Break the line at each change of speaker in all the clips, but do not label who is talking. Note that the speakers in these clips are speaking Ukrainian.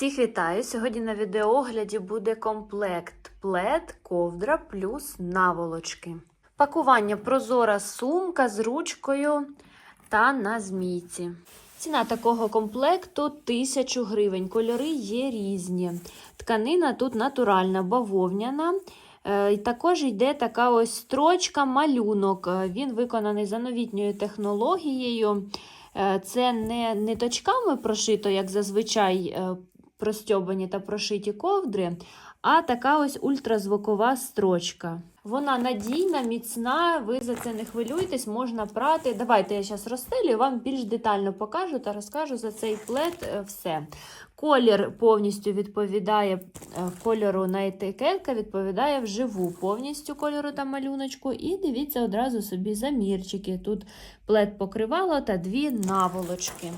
Всіх вітаю! Сьогодні на відеоогляді буде комплект плед, ковдра плюс наволочки. Пакування прозора сумка з ручкою та на змійці. Ціна такого комплекту 1000 гривень. Кольори є різні. Тканина тут натуральна, бавовняна. Е, також йде така ось строчка, малюнок. Е, Він виконаний за новітньою технологією. Е, Це не ниточками прошито, як зазвичай простьобані та прошиті ковдри, а така ось ультразвукова строчка. Вона надійна, міцна, ви за це не хвилюйтесь, можна прати. Давайте я зараз розстелю, вам більш детально покажу та розкажу за цей плед е, все. Колір повністю відповідає е, кольору на етикетка, відповідає вживу повністю кольору та малюночку. І дивіться одразу собі замірчики. Тут плед покривало та дві наволочки.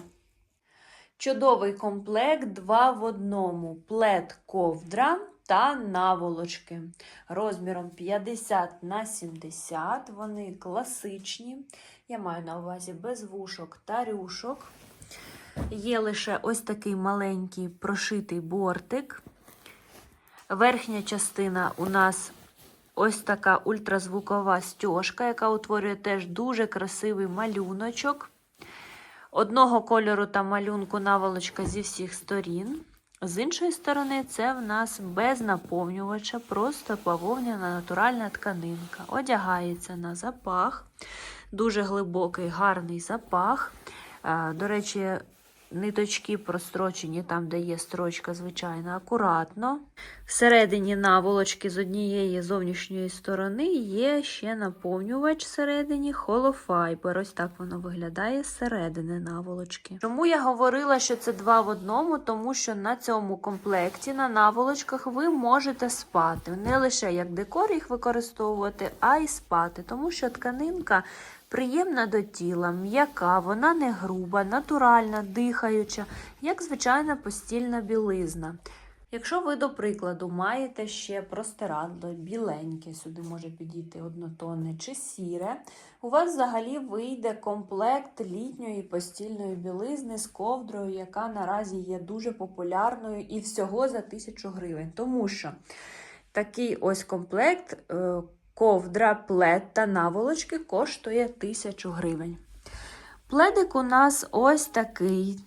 Чудовий комплект два в одному. Плед ковдра та наволочки. Розміром 50 на 70. Вони класичні. Я маю на увазі без вушок та рюшок. Є лише ось такий маленький прошитий бортик. Верхня частина у нас ось така ультразвукова стяжка, яка утворює теж дуже красивий малюночок. Одного кольору та малюнку наволочка зі всіх сторін. З іншої сторони, це в нас без наповнювача, просто бавовняна натуральна тканинка. Одягається на запах, дуже глибокий, гарний запах. Е, До речі, ниточки прострочені там, де є строчка, звичайно, акуратно. Всередині наволочки з однієї зовнішньої сторони є ще наповнювач всередині холофайбер. Ось так воно виглядає зсередини наволочки. Чому я говорила, що це два в одному? Тому що на цьому комплекті на наволочках ви можете спати. Не лише як декор їх використовувати, а й спати, тому що тканинка. Приємна до тіла, м'яка, вона не груба, натуральна, дихаюча, як звичайна постільна білизна. Якщо ви, до прикладу, маєте ще простирадло біленьке, сюди може підійти однотонне чи сіре, у вас взагалі вийде комплект літньої постільної білизни з ковдрою, яка наразі є дуже популярною і всього за 1000 гривень. Тому що такий ось комплект. е, Ковдра, плед та наволочки коштує 1000 гривень. Пледик у нас ось такий.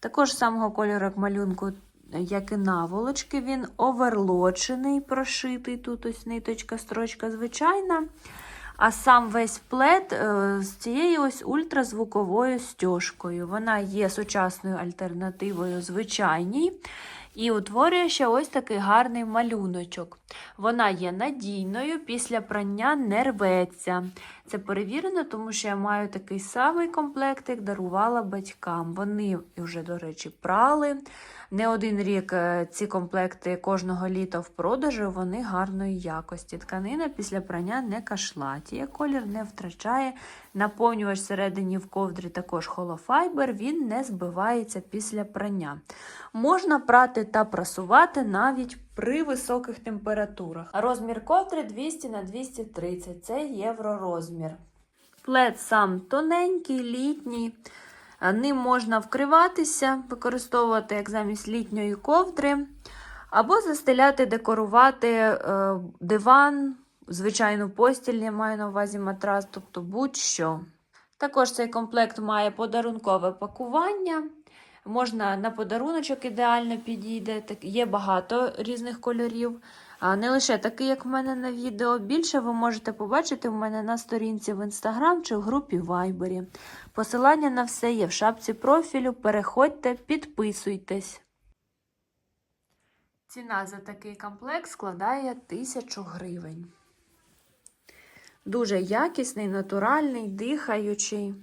Також самого кольору малюнку, як і наволочки. Він оверлочений, прошитий. Тут ось ниточка, строчка звичайна. А сам весь плед е, з цією ось ультразвуковою стяжкою. Вона є сучасною альтернативою звичайній. І утворює ще ось такий гарний малюночок. Вона є надійною, після прання не рветься. Це перевірено, тому що я маю такий самий комплектик, дарувала батькам. Вони вже, до речі, прали. Не один рік е, ці комплекти кожного літа в продажу, вони гарної якості. Тканина після прання не кашлатіє, колір не втрачає. Наповнювач всередині в ковдрі також холофайбер, він не збивається після прання. Можна прати та прасувати навіть при високих температурах. Розмір ковдри 200 на 230 це євророзмір. Плед сам тоненький, літній. Ним можна вкриватися, використовувати як замість літньої ковдри, або застеляти, декорувати е, диван, звичайну постіль, я маю на увазі матрас, тобто будь-що. Також цей комплект має подарункове пакування. Можна на подаруночок ідеально підійде. Є багато різних кольорів. Не лише такий, як в мене на відео. Більше ви можете побачити в мене на сторінці в інстаграм чи в групі Вайбері. Посилання на все є в шапці профілю. Переходьте, підписуйтесь. Ціна за такий комплект складає 1000 гривень. Дуже якісний, натуральний, дихаючий,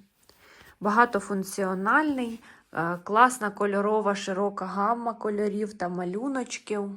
багатофункціональний, е, класна кольорова широка гамма кольорів та малюночків.